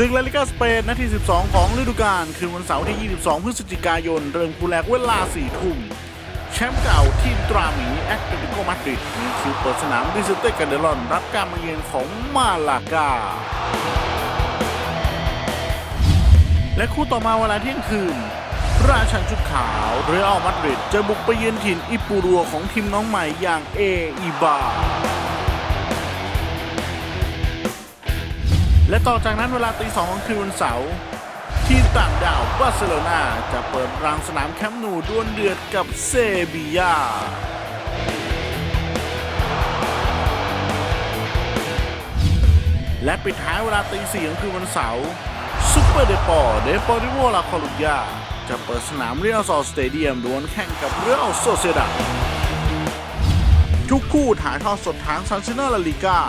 ศึกลาลิกาสเปนนาที 12 ของฤดูกาลคืนวันเสาร์ที่ 22 พฤศจิกายน เริ่มคู่แรกเวลา 4 ทุ่ม แชมป์เก่าทีมตราหมีแอตเลติโกมาดริดมีคิวเปิดสนามดิซิเตกันเดลอนรับการมาเยือนของมาลากา และคู่ต่อมาเวลาเที่ยงคืน ราชันชุดขาวเรอัลมาดริดจะบุกไปเยือนถิ่นอิปูรัวของทีมน้องใหม่อย่างเออีบา และต่อจากนั้นเวลาตีสองของคืนวันเสาร์ทีมต่างดาวบาร์เซโลนาจะเปิดรังสนามแคมป์นูดวลเดือดกับเซบียาและปิดท้ายเวลาตีสี่ของคืนวันเสาร์ซุปเปอร์เดปอร์เดปอริโวลาคอลุญาจะเปิดสนามเรียลซอสเตเดียมดวลแข่งกับเรียลโซเซดาทุกคู่ถ่ายทอดสดทางซันซินอร์ลาลิกา